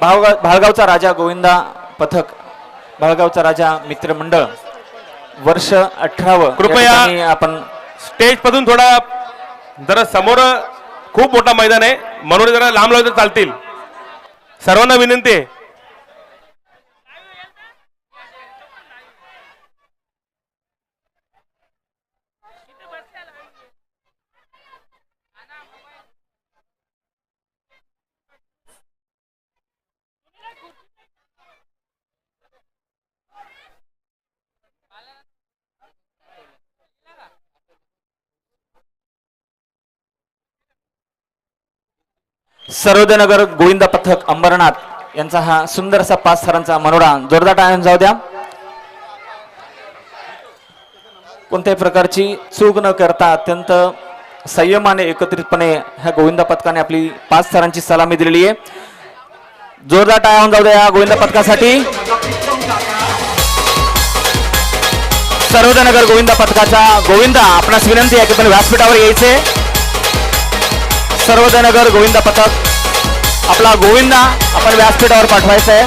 भावगाव भाळगावचा राजा गोविंदा पथक भाळगावचा राजा मित्रमंडळ वर्ष अठरावं कृपया- आपण स्टेजपासून थोडा जरा समोर खूप मोठा मैदान आहे. म्हणून जरा लांब लावले चालतील. सर्वांना विनंती आहे. सर्वोदयनगर गोविंदा पथक अंबरनाथ यांचा हा सुंदर असा पाच सरांचा मनोरा जोरदार टाळून जाऊ द्या. कोणत्याही प्रकारची चूक न करता अत्यंत संयमाने एकत्रितपणे ह्या गोविंदा पथकाने आपली पाच सरांची सलामी दिलेली आहे. जोरदार टाळून जाऊ द्या या गोविंदा पथकासाठी. सर्वोदयनगर गोविंदा पथकाचा गोविंदा आपणास विनंती आहे की पण व्यासपीठावर यायचे. सर्वोदयनगर गोविंदा पथक आपला गोविंदा आपण व्यासपीठावर पाठवायचं आहे.